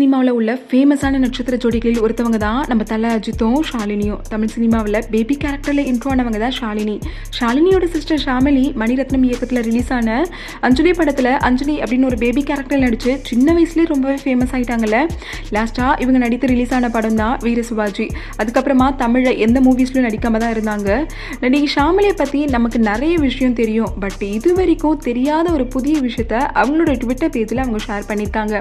சினிமாவில் உள்ள ஃபேமஸான நட்சத்திர ஜோடிகளில் ஒருத்தவங்க தான் நம்ம தலை அஜித்தும் ஷாலினியும். தமிழ் சினிமாவில் பேபி கேரக்டரில் இன்ட்ரோ ஆனவங்க தான் ஷாலினி. ஷாலினியோட சிஸ்டர் ஷாமிலி மணிரத்னம் இயக்கத்தில் ரிலீஸ் ஆன அஞ்சலி படத்தில் அஞ்சலி அப்படின்னு ஒரு பேபி கேரக்டரில் நடித்து சின்ன வயசுலேயே ரொம்பவே ஃபேமஸ் ஆகிட்டாங்கல்ல லாஸ்ட்டாக இவங்க நடித்து ரிலீஸ் ஆன படம் தான் வீர சிவாஜி அதுக்கப்புறமா தமிழில் எந்த மூவிஸ்லையும் நடிக்காம தான் இருந்தாங்க. நடிகை ஷாமிலியை பற்றி நமக்கு நிறைய விஷயம் தெரியும். பட் இது வரைக்கும் தெரியாத ஒரு புதிய விஷயத்த அவங்களோட ட்விட்டர் பேஜில் அவங்க ஷேர் பண்ணியிருக்காங்க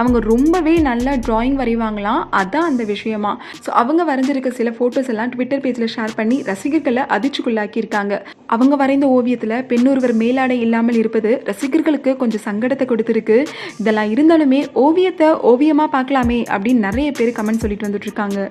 அவங்க ரொம்பவே நல்லா ட்ராயிங் வரைவாங்களாம் அதான் அந்த விஷயமா. ஸோ அவங்க வரைஞ்சிருக்க சில ஃபோட்டோஸ் எல்லாம் ட்விட்டர் பேஜில் ஷேர் பண்ணி ரசிகர்களை அதிர்ச்சிக்குள்ளாக்கியிருக்காங்க. அவங்க வரைந்த ஓவியத்தில் பெண்ணொருவர் மேலாடை இல்லாமல் இருப்பது ரசிகர்களுக்கு கொஞ்சம் சங்கடத்தை கொடுத்துருக்கு. இதெல்லாம் இருந்தாலுமே ஓவியத்தை ஓவியமாக பார்க்கலாமே அப்படின்னு நிறைய பேர் கமெண்ட் சொல்லிட்டு வந்துட்டு இருக்காங்க.